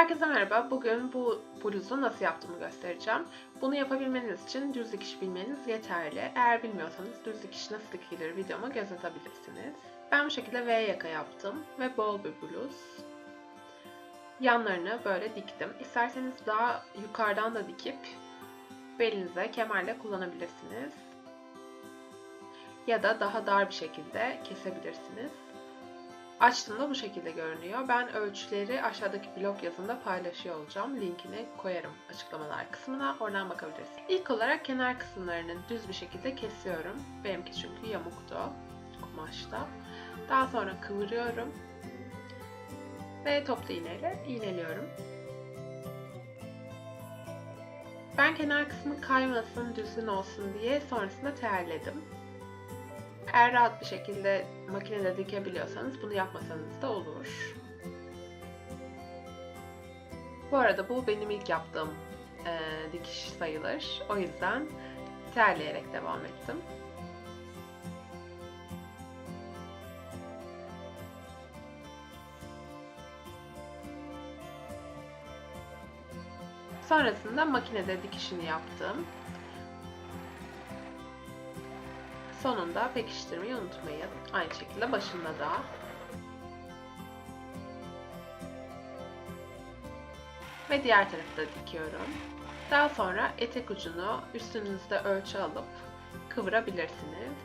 Herkese merhaba. Bugün bu bluzu nasıl yaptığımı göstereceğim. Bunu yapabilmeniz için düz dikiş bilmeniz yeterli. Eğer bilmiyorsanız düz dikiş nasıl dikilir videoma göz atabilirsiniz. Ben bu şekilde V yaka yaptım ve bol bir bluz. Yanlarını böyle diktim. İsterseniz daha yukarıdan da dikip belinize kemerle kullanabilirsiniz. Ya da daha dar bir şekilde kesebilirsiniz. Açtığımda bu şekilde görünüyor. Ben ölçüleri aşağıdaki blog yazımda paylaşıyor olacağım. Linkini koyarım açıklamalar kısmına. Oradan bakabilirsiniz. İlk olarak kenar kısımlarını düz bir şekilde kesiyorum. Benimki çünkü yamuktu kumaşta. Daha sonra kıvırıyorum. Ve toplu iğneyle iğneliyorum. Ben kenar kısmı kaymasın, düzgün olsun diye sonrasında terledim. Eğer rahat bir şekilde makinede dikebiliyorsanız bunu yapmasanız da olur. Bu arada bu benim ilk yaptığım e, dikiş sayılır. O yüzden terleyerek devam ettim. Sonrasında makinede dikişini yaptım. Sonunda pekiştirmeyi unutmayın. Aynı şekilde başında da. Ve diğer tarafı da dikiyorum. Daha sonra etek ucunu üstünüzde ölçü alıp kıvırabilirsiniz.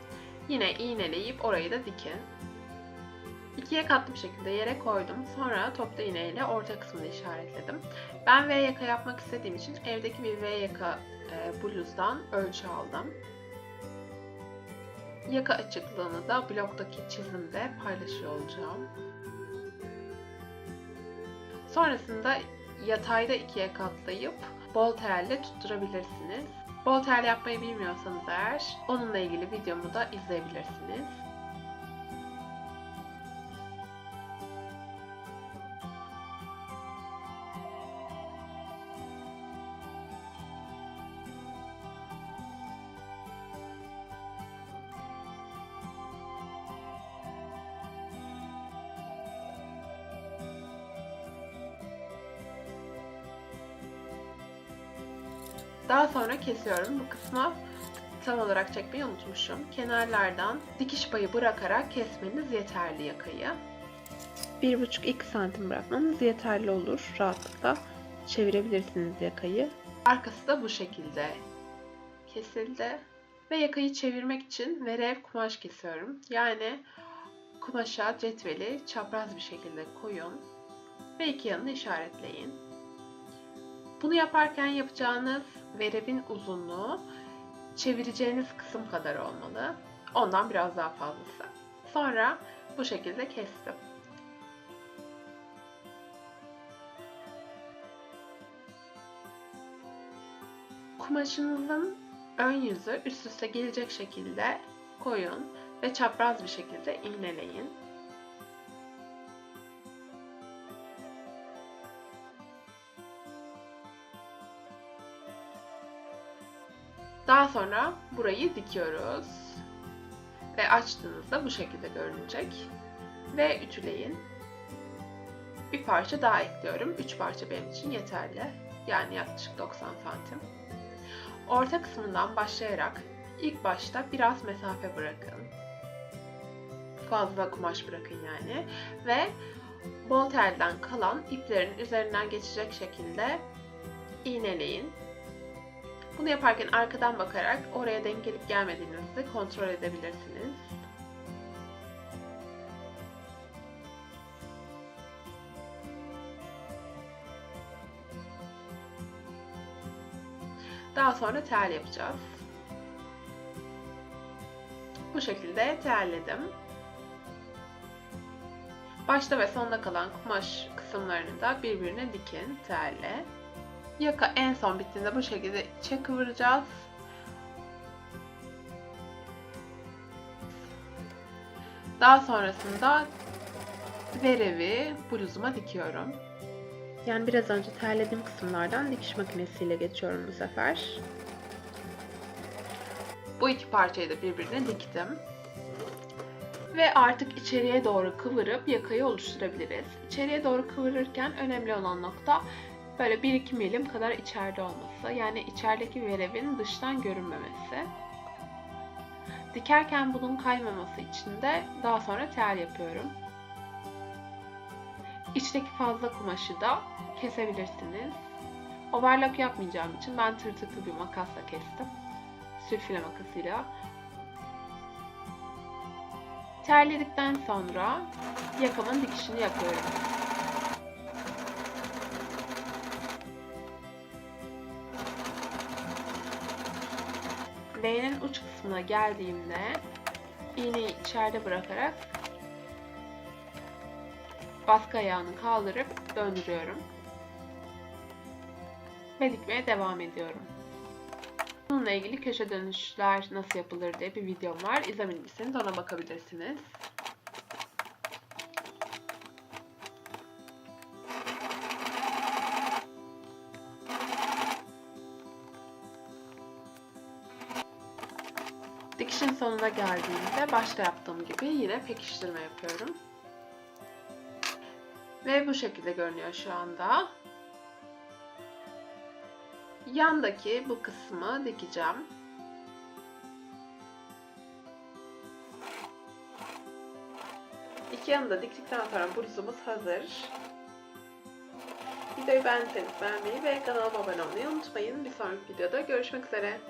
Yine iğneleyip orayı da dikin. İkiye katlı bir şekilde yere koydum. Sonra toplu iğne ile orta kısmını işaretledim. Ben V yaka yapmak istediğim için evdeki bir V yaka e, bluzdan ölçü aldım. Yaka açıklığını da blogdaki çizimde paylaşıyor olacağım. Sonrasında yatayda ikiye katlayıp bol telle tutturabilirsiniz. Bol tel yapmayı bilmiyorsanız eğer onunla ilgili videomu da izleyebilirsiniz. Daha sonra kesiyorum. Bu kısmı tam olarak çekmeyi unutmuşum. Kenarlardan dikiş payı bırakarak kesmeniz yeterli yakayı. 1,5-2 santim bırakmanız yeterli olur. Rahatlıkla çevirebilirsiniz yakayı. Arkası da bu şekilde kesildi. Ve yakayı çevirmek için verev kumaş kesiyorum. Yani kumaşa cetveli çapraz bir şekilde koyun ve iki yanını işaretleyin. Bunu yaparken yapacağınız verevin uzunluğu çevireceğiniz kısım kadar olmalı. Ondan biraz daha fazlası. Sonra bu şekilde kestim. Kumaşınızın ön yüzü üst üste gelecek şekilde koyun ve çapraz bir şekilde iğneleyin. Daha sonra burayı dikiyoruz. Ve açtığınızda bu şekilde görünecek. Ve ütüleyin. Bir parça daha ekliyorum. 3 parça benim için yeterli. Yani yaklaşık 90 santim. Orta kısmından başlayarak ilk başta biraz mesafe bırakın. Fazla kumaş bırakın yani. Ve bol telden kalan iplerin üzerinden geçecek şekilde iğneleyin. Bunu yaparken arkadan bakarak oraya denk gelip gelmediğinizi kontrol edebilirsiniz. Daha sonra tel yapacağız. Bu şekilde terledim. Başta ve sonda kalan kumaş kısımlarını da birbirine dikin telle. Yaka en son bittiğinde bu şekilde içe kıvıracağız. Daha sonrasında verevi bluzuma dikiyorum. Yani biraz önce terlediğim kısımlardan dikiş makinesiyle geçiyorum bu sefer. Bu iki parçayı da birbirine diktim. Ve artık içeriye doğru kıvırıp yakayı oluşturabiliriz. İçeriye doğru kıvırırken önemli olan nokta böyle 1-2 milim kadar içeride olması. Yani içerideki verevin dıştan görünmemesi. Dikerken bunun kaymaması için de daha sonra tel yapıyorum. İçteki fazla kumaşı da kesebilirsiniz. Overlock yapmayacağım için ben tırtıklı bir makasla kestim. Sülfile makasıyla. Terledikten sonra yakamın dikişini yapıyorum. L'nin uç kısmına geldiğimde iğneyi içeride bırakarak baskı ayağını kaldırıp döndürüyorum. Ve dikmeye devam ediyorum. Bununla ilgili köşe dönüşler nasıl yapılır diye bir videom var. İzlemediyseniz ona bakabilirsiniz. Dikişin sonuna geldiğimde başta yaptığım gibi yine pekiştirme yapıyorum. Ve bu şekilde görünüyor şu anda. Yandaki bu kısmı dikeceğim. İki yanını da diktikten sonra bluzumuz hazır. Videoyu beğendiyseniz beğenmeyi ve kanalıma abone olmayı unutmayın. Bir sonraki videoda görüşmek üzere.